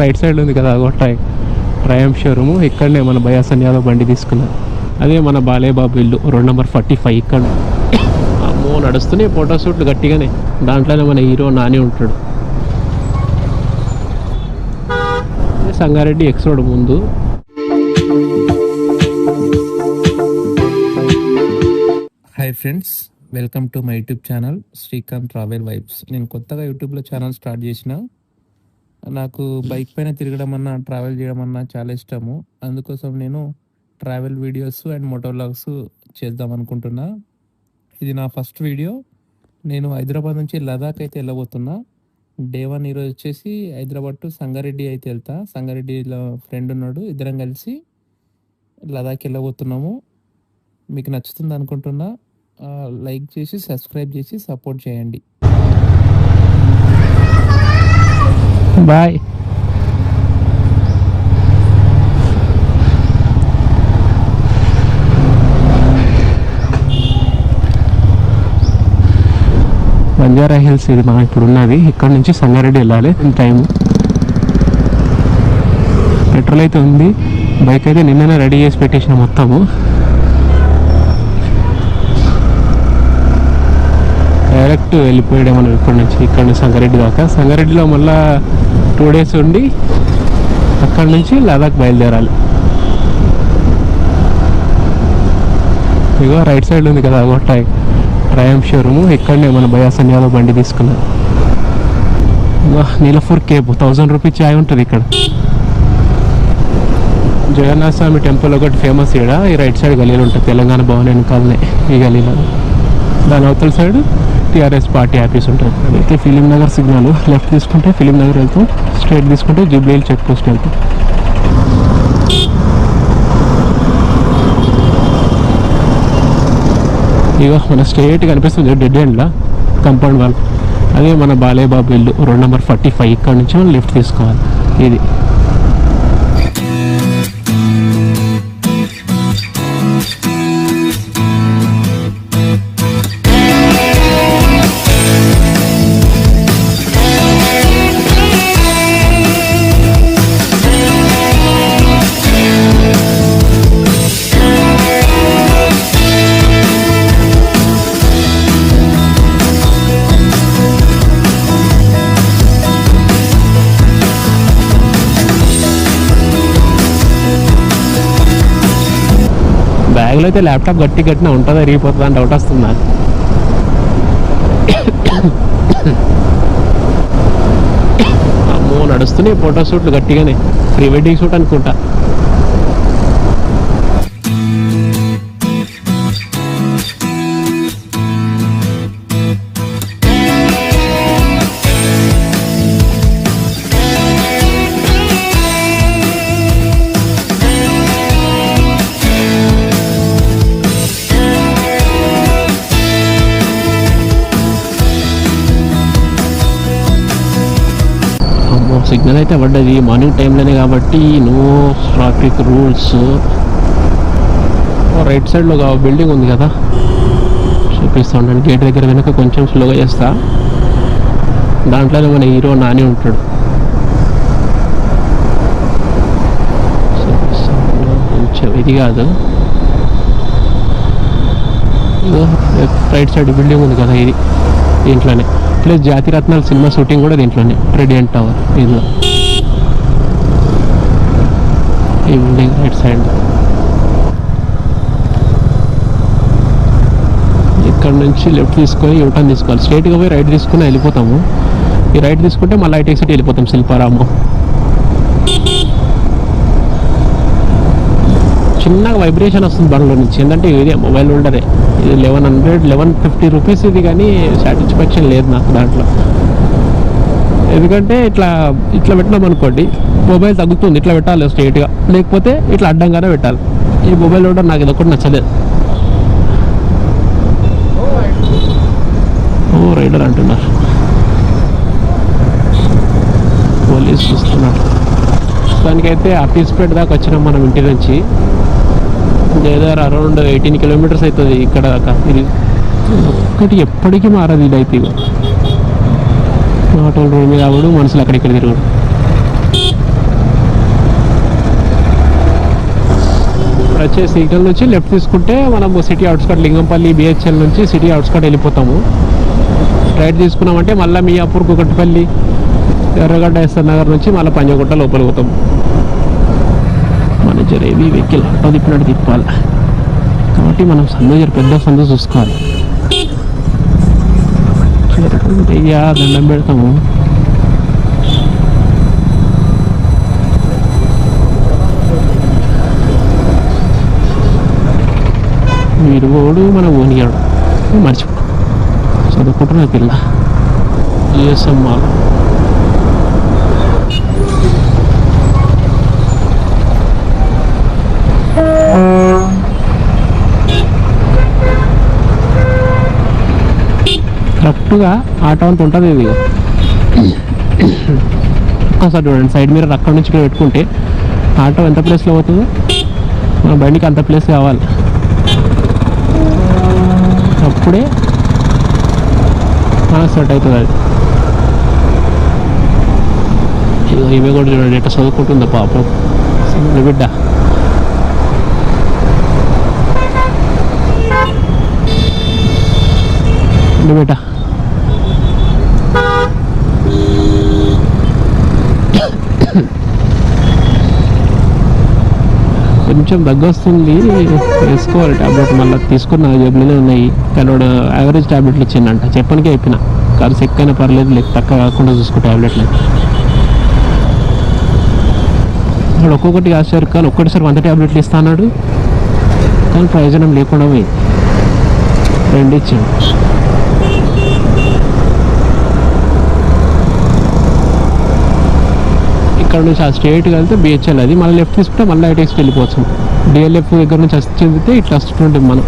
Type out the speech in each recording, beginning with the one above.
Right side ఉంది కదా అదో ట్రై ట్రయం షోరూమ్. ఇక్కడనే మన బయాసన్ యాదవ్ బండి తీసుకున్నాను అదే మన బాలేబాబు ఇల్లు రోడ్ నెంబర్ ఫార్టీ ఫైవ్ ఇక్కడ. అమ్మో నడుస్తున్నాయి ఫోటోషూట్లు గట్టిగానే. దాంట్లోనే మన హీరో నాని ఉంటాడు. సంగారెడ్డి ఎక్స్ రోడ్ ముందు. Hi friends welcome to my YouTube channel Srikanth travel vibes నేను కొత్తగా యూట్యూబ్లో ఛానల్ స్టార్ట్ చేసిన నాకు బైక్ పైన తిరగడం అన్నా ట్రావెల్ చేయడం అన్నా చాలా ఇష్టము. అందుకోసం నేను ట్రావెల్ వీడియోస్ అండ్ మోటోలాగ్స్ చేద్దాం అనుకుంటున్నా. ఇది నా ఫస్ట్ వీడియో నేను హైదరాబాద్ నుంచి లదాఖ్ అయితే వెళ్ళబోతున్నా. డే వన్ ఈరోజు వచ్చేసి హైదరాబాద్ టు సంగారెడ్డి అయితే వెళ్తా. సంగారెడ్డిలో ఫ్రెండ్ ఉన్నాడు ఇద్దరం కలిసి లదాఖ్ వెళ్ళబోతున్నాము. మీకు నచ్చుతుంది అనుకుంటున్నా. లైక్ చేసి సబ్స్క్రైబ్ చేసి సపోర్ట్ చేయండి. బాయ్. బంజారా హిల్స్ ఇది మనం ఇప్పుడు ఉన్నది. ఇక్కడ నుంచి సంగారెడ్డి వెళ్ళాలి. టైం. పెట్రోల్ అయితే ఉంది. బైక్ అయితే నిన్ననే రెడీ చేసి పెట్టేసిన మొత్తము. డైరెక్ట్ వెళ్ళిపోయాడు మనం ఇక్కడ నుంచి ఇక్కడ నుంచి సంగారెడ్డి దాకా. సంగారెడ్డిలో మళ్ళా టూ డేస్ ఉండి అక్కడ నుంచి లదాఖ్ బయలుదేరాలి. ఇగో రైట్ సైడ్ ఉంది కదా అగో ట్రై ట్రయం షోరూమ్. ఇక్కడనే మన బయాసన్ యాదవ్ బండి తీసుకున్నాం. Neelapur Neelapur cab thousand rupees చాయ్ ఉంటుంది ఇక్కడ. జగన్నాథ స్వామి టెంపుల్ ఒకటి ఫేమస్ ఇక్కడ ఈ రైట్ సైడ్ గలీలు ఉంటుంది. తెలంగాణ భవన్ వెనకాలనే ఈ గలీలో దాని అవతల సైడ్ టీఆర్ఎస్ పార్టీ ఆఫీస్ ఉంటుంది. అయితే ఫిలిం నగర్ సిగ్నల్ లెఫ్ట్ తీసుకుంటే ఫిలిం నగర్ వెళ్తాం స్ట్రైట్ తీసుకుంటే జూబ్లీహిల్ చెక్ పోస్ట్ వెళ్తాం. ఇక మన స్ట్రైట్ కనిపిస్తుంది డెడ్ ఎండ్లా కంపౌండ్ వాళ్ళు అదే మన బాలేబాబు ఇల్లు రోడ్ నెంబర్ ఫార్టీ ఫైవ్ ఇక్కడ నుంచి మనం లెఫ్ట్ తీసుకోవాలి. ఇది. బ్యాగ్లో అయితే ల్యాప్టాప్ గట్టి గట్టిన ఉంటుందా ఎరిగిపోతుందా అని డౌట్ వస్తుంది? నాకు అమ్మో నడుస్తున్నాయి ఫోటో షూట్లు గట్టిగానే. ప్రీ వెడ్డింగ్ షూట్ అనుకుంటా. సిగ్నల్ అయితే పడ్డది. మార్నింగ్ టైంలోనే కాబట్టి నో ట్రాఫిక్ రూల్స్ రైట్ సైడ్లో ఒక బిల్డింగ్ ఉంది కదా. చూపిస్తా ఉంటాను గేట్ దగ్గర వెనక కొంచెం స్లోగా చేస్తా. దాంట్లోనే మన హీరో నాని ఉంటాడు. కొంచెం ఇది కాదు. రైట్ సైడ్ బిల్డింగ్ ఉంది కదా ఇది. దీంట్లోనే. ప్లస్ జాతిరత్నాలు సినిమా షూటింగ్ కూడా దీంట్లోనే. ప్రెడియంట్ టవర్ దీనిలో ఈ బిల్డింగ్ రైట్ సైడ్ ఇక్కడ నుంచి లెఫ్ట్ తీసుకొని యూటర్న్ తీసుకోవాలి. స్ట్రైట్గా పోయి రైట్ తీసుకుని వెళ్ళిపోతాము. ఈ రైట్ తీసుకుంటే మళ్ళీ ఐటీ సిటీ వెళ్ళిపోతాం శిల్పారామం. చిన్నగా వైబ్రేషన్ వస్తుంది బండ్లో నుంచి. ఏంటంటే ఇదే మొబైల్ ఉండదే. ఇది eleven hundred eleven fifty rupees ఇది కానీ సాటిస్ఫాక్షన్ లేదు నాకు దాంట్లో. ఎందుకంటే ఇట్లా ఇట్లా పెట్టినాం అనుకోండి మొబైల్ తగ్గుతుంది ఇట్లా పెట్టాలి స్ట్రైట్గా లేకపోతే ఇట్లా అడ్డంగానే పెట్టాలి. ఈ మొబైల్ కూడా నాకు ఇది ఒకటి నచ్చలేదు. ఓ రైడర్ అంటున్నారు. పోలీస్ చూస్తున్నారు. దానికైతే అఫీస్పేట్ దాకా వచ్చినాం మనం ఇంటి నుంచి. దేదర్ అరౌండ్ ఎయిటీన్ కిలోమీటర్స్ అవుతుంది ఇక్కడ దాకా. ఇది ఒక్కటి ఎప్పటికీ మారదు ఇది అయితే ఆటోల రోడ్ మీద అవ్వడు మనుషులు అక్కడిక్కడ తిరగడు. వచ్చే సిగ్నల్ నుంచి లెఫ్ట్ తీసుకుంటే మనము సిటీ అవుట్స్కట్ లింగంపల్లి బిహెచ్ఎల్ నుంచి సిటీ అవుట్స్కట్ వెళ్ళిపోతాము. రైట్ తీసుకున్నామంటే మళ్ళీ మియాపూర్ కుకట్పల్లి ఎర్రగడ్డ ఎస్ఆర్ నగర్ నుంచి మళ్ళీ పంజగుట్ట లోపలికి పోతాము. మన జర ఏవి వెహికల్ ఆటో తిప్పినట్టు తిప్పాలి. కాబట్టి మనం సందు పెద్ద సందు చూసుకోవాలి. అయ్యా దండం పెడతాము. మీరు ఓడు మన ఓనిగాడు మర్చిపో. చదువుకుంటున్నా పిల్ల. జిఎస్ఎం మాల్ కరెక్ట్గా ఆటో అంత ఉంటుంది ఇది. ఒక్కసారి చూడండి సైడ్ మీరు అక్కడ నుంచి ఇక్కడ పెట్టుకుంటే ఆటో ఎంత ప్లేస్లో పోతుందో? మన బండికి అంత ప్లేస్ కావాలి. అప్పుడే సెట్ అవుతుంది అది. ఈమె కూడా చూడండి ఎట్లా చదువుకుంటుందో పాపం. బిడ్డ. బిడ్డ. కొంచెం దగ్గు వస్తుంది వేసుకోవాలి టాబ్లెట్. మళ్ళీ తీసుకున్న జబ్బులనే ఉన్నాయి. కానీ వాడు యావరేజ్ టాబ్లెట్లు ఇచ్చిండంట. చెప్పనికే అయిపోయిన కాదు సెక్కైనా పర్లేదు లేదు తక్కువ కాకుండా చూసుకో టాబ్లెట్లు వాడు ఒక్కొక్కటి కాసారు కానీ ఒక్కటిసారి వంద టాబ్లెట్లు ఇస్తా అన్నాడు. కానీ ప్రయోజనం లేకుండా పోయింది. రెండు ఇచ్చాడు. ఇక్కడ నుంచి ఆ స్ట్రేట్గా వెళ్తే బిహెచ్ఎల్ అది. మళ్ళీ లెఫ్ట్ తీసుకుంటే మళ్ళీ ఐటెక్స్కి వెళ్ళిపోవచ్చు. డిఎల్ఎఫ్ దగ్గర నుంచి వచ్చి చెందితే ఇట్లా వస్తుంటుంది మనం.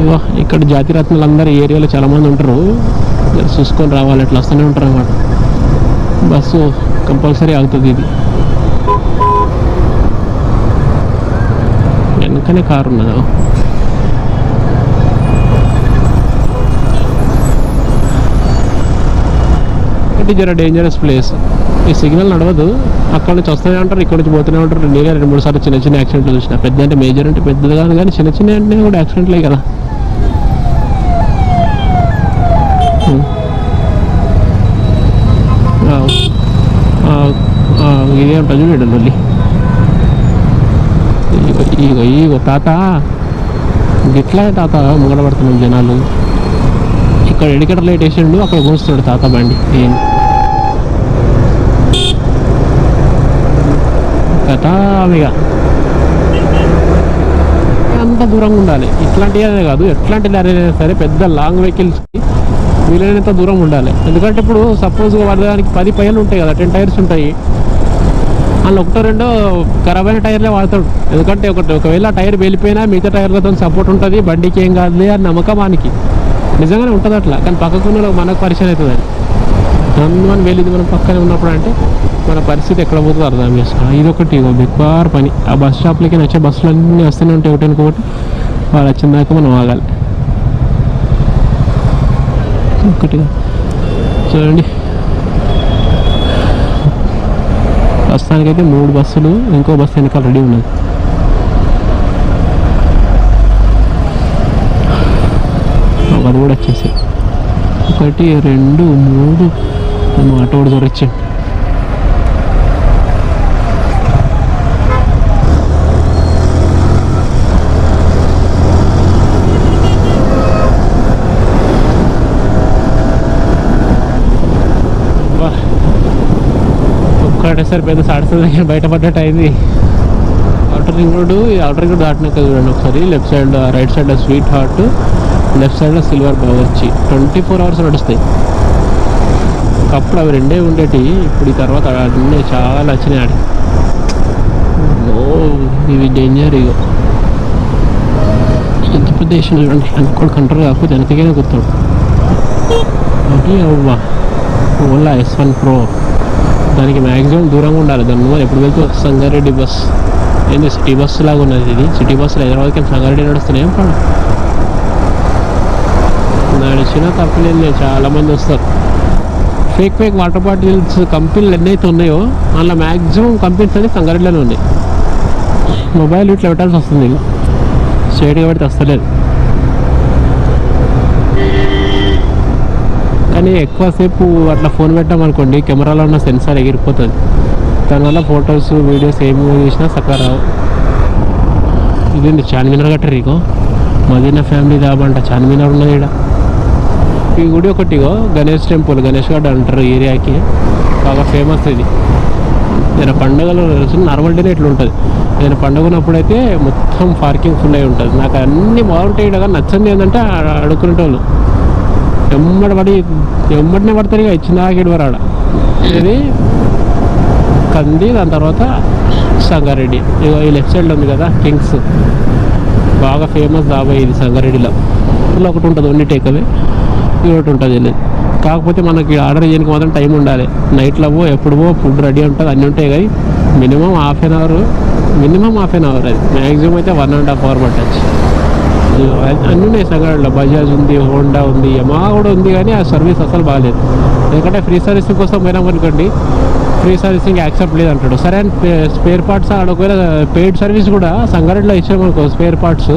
ఇగో ఇక్కడ జాతిరత్నాలు అందరు ఈ ఏరియాలో చాలామంది ఉంటారు. చూసుకొని రావాలి. అట్లా వస్తూనే ఉంటారు అన్నమాట. బస్సు కంపల్సరీ అవుతుంది ఇది. వెనకనే కారు ఉన్నదా. ఇది జర డేంజరస్ ప్లేస్ ఈ సిగ్నల్ నడవదు. అక్కడ నుంచి వస్తూనే ఉంటారు ఇక్కడ నుంచి పోతూనే ఉంటారు. నేనే రెండు మూడు సార్లు చిన్న చిన్న యాక్సిడెంట్లు చూసిన. పెద్ద అంటే మేజర్ అంటే పెద్దది కాదు కానీ చిన్న చిన్న అంటే కూడా యాక్సిడెంట్లే కదా. ఉం. ఇదే ఉంటుంది చూడండి మళ్ళీ. ఇగో ఇగో తాత. గిట్లా తాత ముగడబడుతున్నాం జనాలు. అక్కడ ఎడికేటర్ లైట్ వేసిండు అక్కడ కూర్చున్నాడు తాత బండి. కథామిగా అంత దూరంగా ఉండాలి? ఇట్లాంటివి అనే కాదు. ఎట్లాంటి లారీ అయినా సరే పెద్ద లాంగ్ వెహికల్స్కి వీలైనంత దూరం ఉండాలి. ఎందుకంటే ఇప్పుడు సపోజ్ వాడడానికి పది పైలు ఉంటాయి కదా టెన్ టైర్స్ ఉంటాయి. అందులో ఒకటో రెండో ఖరాబ్ అయిన టైర్లే వాడతాడు. ఎందుకంటే ఒకటి ఒకవేళ టైర్ వెళ్ళిపోయినా మిగతా టైర్లతో సపోర్ట్ ఉంటుంది బండికి ఏం కాదు అని నమ్మకం వానికి. నిజంగానే ఉంటుంది అట్లా. కానీ పక్కకు ఉన్న మనకు పరిచయం అవుతుంది అది. మనం వెళ్ళింది మనం పక్కనే ఉన్నప్పుడు అంటే మన పరిస్థితి ఎక్కడ పోతుందో అర్థం చేసుకోవాలి. ఇది ఒకటి ఇగో పని. ఆ బస్ స్టాప్లకి వచ్చే బస్సులు అన్నీ వస్తూనే ఉంటాయి ఒకటి ఇంకొకటి వాళ్ళు వచ్చిన దాకా మనం ఆగాలి. ఒకటిగా చూడండి. ప్రస్తుతానికైతే మూడు బస్సులు ఇంకో బస్సు వెనకాల రెడీ ఉన్నది. ఒకటి కూడా వచ్చేసి. ఒకటి రెండు మూడు. మేము ఆటోడు కూడా దొరొచ్చాం ఒక్కటేసారి పెద్ద సాడుతుంది బయటపడ్డట్టు అయింది. Outer ring road outer ring road దాటినాక చూడండి ఒకసారి. Left side right side sweet heart left సైడ్లో సిల్వర్ వచ్చి ట్వంటీ ఫోర్ అవర్స్ నడుస్తాయి. ఒకప్పుడు అవి రెండే ఉండేటి ఇప్పుడు ఈ తర్వాత అన్నీ చాలా వచ్చినాయి ఆడి ఓ ఇవి డేంజర్ ఇగో. ఎంత పెద్ద చూడండి అనుకోడు కంట్రోల్ కాకపోతే వెనకగానే గుర్తాడు అది అవ్వా. ఓలా ఎస్ వన్ ప్రో దానికి మ్యాక్సిమం దూరంగా ఉండాలి. దాని ముందు ఎప్పుడు వెళ్తే సంగారెడ్డి బస్. ఏంది సిటీ బస్సు లాగా ఉన్నది ఇది? సిటీ బస్సులు హైదరాబాద్కి సంగారెడ్డి నడుస్తున్నాయి ఏం నడిచినా తప్పలేదు చాలా మంది వస్తారు. ఫేక్ ఫేక్ వాటర్ బాటిల్స్ కంపెనీలు ఎన్నైతే ఉన్నాయో అందులో మ్యాక్సిమం కంపెనీస్ అనేది సంగారెడ్డిలోనే ఉన్నాయి. మొబైల్ ఇట్లా పెట్టాల్సి వస్తుంది స్టేట్గా స్ట్రైట్గా పెడితే వస్తలేదు. కానీ ఎక్కువసేపు అట్లా ఫోన్ పెట్టామనుకోండి కెమెరాలో ఉన్న సెన్సార్ ఎగిరిపోతుంది. దానివల్ల ఫొటోస్ వీడియోస్ ఏమి చేసినా చక్కగా రావు. ఇదేంటి చార్మినార్ కట్టరు మదీనా ఫ్యామిలీ దాబంట చార్మినార్ ఉన్నది ఇక్కడ ఈ గుడి ఒకటి ఇగో గణేష్ టెంపుల్ గణేష్ గడ్ అంటారు ఏరియాకి. బాగా ఫేమస్ ఇది. ఏదైనా పండుగలు నార్మల్ డేనే ఇట్లా ఉంటుంది. ఏదైనా పండుగ ఉన్నప్పుడైతే మొత్తం పార్కింగ్ ఫుల్ అయి ఉంటుంది. నాకు అన్ని బాగుంటాయి కానీ నచ్చింది ఏంటంటే అడుక్కునేటోళ్ళు. ఎమ్మడి పడి ఎమ్మడినే పడతారు ఇక ఇచ్చిన దాకా ఆడ. ఇది కంది దాని తర్వాత సంగారెడ్డి. ఇగో ఈ లెఫ్ట్ సైడ్లో ఉంది కదా కింగ్స్ బాగా ఫేమస్ దాబా ఇది సంగారెడ్డిలో. ఒకటి ఉంటుంది ఓన్లీ టేక్ అవే ఒకటి ఉంటుంది వెళ్ళేది కాకపోతే మనకి ఆర్డర్ చేయడానికి మాత్రం టైం ఉండాలి. నైట్లో పో ఎప్పుడు పో ఫుడ్ రెడీ ఉంటుంది అన్నీ ఉంటాయి కానీ minimum half an hour minimum half an hour అది. మ్యాక్సిమం అయితే వన్ అండ్ హాఫ్ అవర్ పట్టచ్చు. అన్నీ ఉన్నాయి సంగారెడ్డిలో బజాజ్ ఉంది హోండా ఉంది యమా కూడా ఉంది కానీ ఆ సర్వీస్ అసలు బాగాలేదు. ఎందుకంటే ఫ్రీ సర్వీసింగ్ కోసం పోయినాం అనుకోండి ఫ్రీ సర్వీసింగ్ యాక్సెప్ట్ లేదంటాడు సరే అండ్ స్పేర్ పార్ట్స్ ఆడ ఒకవేళ పెయిడ్ సర్వీస్ కూడా సంగారెడ్డిలో ఇచ్చామనుకో స్పేర్ పార్ట్స్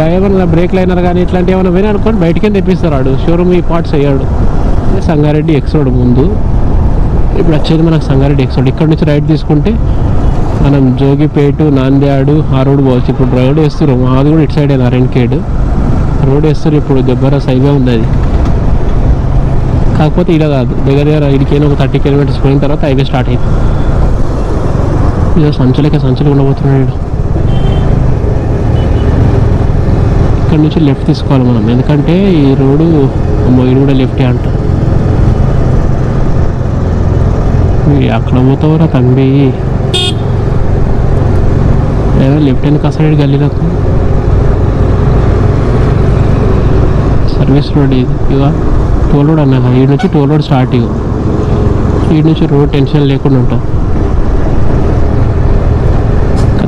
ఏమన్నా బ్రేక్ లైనర్ కానీ ఇట్లాంటివి ఏమైనా పోయినా అనుకోండి బయటకే తెప్పిస్తారు ఆడు? షోరూమ్ ఈ పార్ట్స్ అయ్యాడు సంగారెడ్డి ఎక్స్ రోడ్ ముందు. ఇప్పుడు వచ్చేది మనకు సంగారెడ్డి ఎక్స్ రోడ్ ఇక్కడ నుంచి రైట్ తీసుకుంటే మనం జోగిపేటు నాంద్యాడు ఆ రోడ్ పోవచ్చు. ఇప్పుడు రోడ్ వేస్తారు మాది కూడా ఇటు సైడ్ నారాయణఖేడ్ రోడ్ వేస్తారు ఇప్పుడు దెబ్బర హైవే ఉంది అది కాకపోతే ఇలా కాదు. దగ్గర దగ్గర ఇడికైనా ఒక థర్టీ కిలోమీటర్స్ పోయిన తర్వాత హైవే స్టార్ట్ అయింది ఇదో సంచులకే సంచులు ఉండబోతున్నాడు ఈడు. ఇక్కడ నుంచి లెఫ్ట్ తీసుకోవాలి మనం. ఎందుకంటే ఈ రోడ్డు అమ్మో ఇది కూడా లెఫ్టే అంట అక్కడ పోతావురా తంబి ఏదో లెఫ్ట్ హ్యాండ్ కసరేడు గల్లీలకు సర్వీస్ రోడ్ ఇది. ఇక టోల్ రోడ్ అన్నా ఈ నుంచి టోల్ రోడ్ స్టార్ట్ ఇక ఈ నుంచి రోడ్ టెన్షన్ లేకుండా ఉంటాం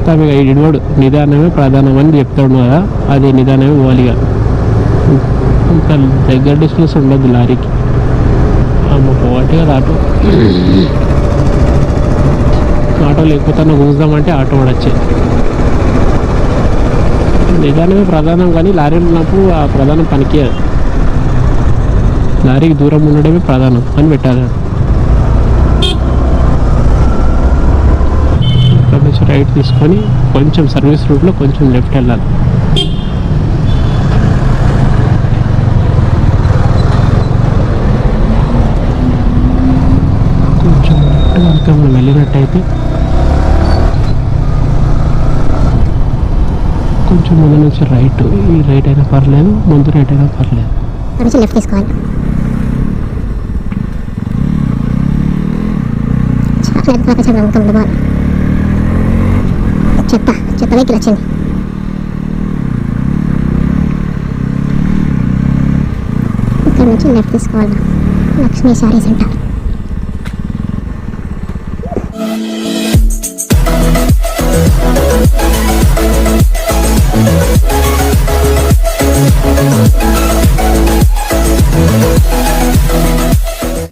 కథ ఇక ఇడివాడు నిదానమే ప్రధానం అని చెప్తాడు కదా అది నిదానమే పోవాలిగా. ఇంకా దగ్గర డిస్టెన్స్ ఉండదు లారీకి. అమ్మ పోవాటి కదా ఆటో ఆటో లేకపోతే నువ్వు కూర్చుదామంటే ఆటో కూడా వచ్చేది నిదానమే ప్రధానం కానీ లారీలు ఉన్నప్పుడు ఆ ప్రధానం పనికి లారీకి దూరం ఉండడమే ప్రధానం అని పెట్టాలి ఇక్కడ నుంచి రైట్ తీసుకొని కొంచెం సర్వీస్ రూట్లో కొంచెం లెఫ్ట్ వెళ్ళాలి. కొంచెం కనుక మనం వెళ్ళినట్టయితే కొంచెం ముందు నుంచి రైట్ ఈ రైట్ అయినా పర్లేదు ముందు రైట్ అయినా పర్లేదు. అక్కడ లెఫ్ట్ తీసుకోవాలి. చాక్లెట్ ప్రపంచం చెత్త చెత్తలోకి వచ్చింది ఇక్కడ నుంచి లెఫ్ట్ తీసుకోవాలి. లక్ష్మీ శారీస్ అంటారు.